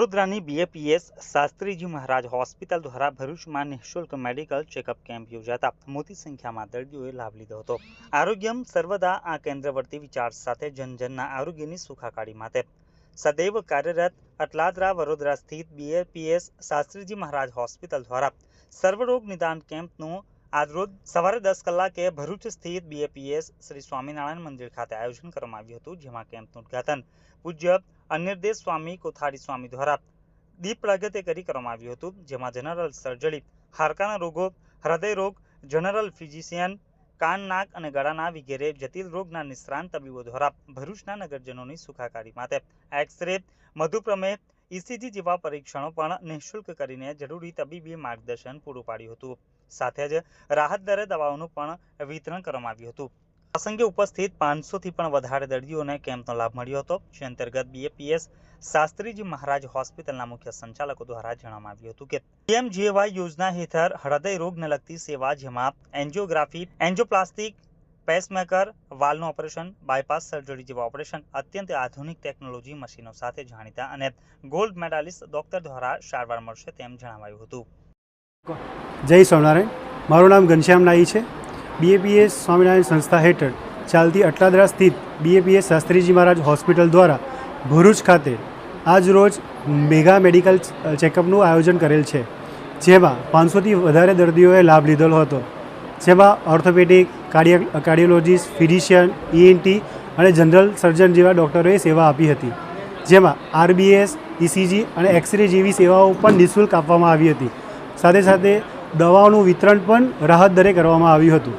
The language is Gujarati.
વડોદરાની બીએપીએસ શાસ્ત્રીજી મહારાજ હોસ્પિટલ દ્વારા ભરૂચમાં નિઃશુલ્ક મેડિકલ ચેકઅપ કેમ્પ યોજાતા મોટી સંખ્યામાં દર્દીઓએ લાભ લીધો હતો. આરોગ્યમ સર્વદા આ કેન્દ્રવર્તી વિચાર સાથે જનજનના આરોગ્યની સુખાકારી માટે. સદૈવ કાર્યરત અટલાદરા વડોદરા સ્થિત બીએપીએસ શાસ્ત્રીજી મહારાજ હોસ્પિટલ દ્વારા સર્વરોગ નિદાન કેમ્પનું આજરોજ સવારે દસ કલાકે ભરૂચ સ્થિત બીએપીએસ શ્રી સ્વામિનારાયણ મંદિર ખાતે આયોજન કરવામાં આવ્યું હતું, જેમાં કેમ્પનું ઉદ્ઘાટન, પૂજ્ય અનિર્દેશ સ્વામી, કોથારી સ્વામી દ્વારા દીપ પ્રાગત્ય કરી કરવામાં આવ્યું હતું, જેમાં જનરલ સર્જરી, હાડકાના રોગો, હૃદય રોગ, જનરલ ફિઝિશિયન, કાન, નાક અને ગળાના વગેરે જટિલ રોગના નિષ્ણાંત તબીબો દ્વારા ભરૂચના નગરજનોની સુખાકારી માટે એક્સરે મધુપ્રમેહ ઇસીજી જેવા પરીક્ષણો પણ નિઃશુલ્ક કરીને જરૂરી તબીબી માર્ગદર્શન પૂરું પાડ્યું હતું. સાથે જ રાહત દરે દવાઓનું પણ વિતરણ કરવામાં આવ્યું હતું. પ્રસંગે ઉપસ્થિત પાંચસોથી પણ વધારે દર્દીઓને કેમ્પનો લાભ મળ્યો હતો. જે અંતર્ગત બીએપીએસ શાસ્ત્રીજી મહારાજ હોસ્પિટલના મુખ્ય સંચાલકો દ્વારા જણાવવામાં આવ્યું હતું કે પીએમજીએવાય યોજના હેઠળ હૃદય રોગને લગતી સેવા જેમાં એન્જિયોગ્રાફી, એન્જિયોપ્લાસ્ટિક પેસમેકર, વાલનું ઓપરેશન, બાયપાસ સર્જરી જેવા ઓપરેશન, અત્યંત આધુનિક ટેકનોલોજી મશીનો સાથે જાણીતા અને ગોલ્ડ મેડાલિસ્ટ ડોક્ટર દ્વારા સારવાર મળશે તેમ જણાવાયું હતું. જય સ્વામિનારાયણ. મારું નામ ઘનશ્યામ નાઈ છે. બીએપીએસ સ્વામિનારાયણ સંસ્થા હેઠળ ચાલતી અટલાદરા સ્થિત બીએપીએસ શાસ્ત્રીજી મહારાજ હોસ્પિટલ દ્વારા ભરૂચ ખાતે આજ રોજ મેગા મેડિકલ ચેકઅપનું આયોજન કરેલ છે. જેમાં પાંચસોથી વધારે દર્દીઓએ લાભ લીધેલો હતો. જેમાં ઓર્થોપેડિક કાર્ડિયા કાર્ડિયોલોજીસ્ટ ફિઝિશિયન ઈએનટી અને જનરલ સર્જન જેવા ડૉક્ટરોએ સેવા આપી હતી. જેમાં આરબીએસ ઇસીજી અને એક્સરે જેવી સેવાઓ પણ નિઃશુલ્ક આપવામાં આવી હતી. સાથે સાથે દવાઓનું વિતરણ પણ રાહત દરે કરવામાં આવ્યું હતું.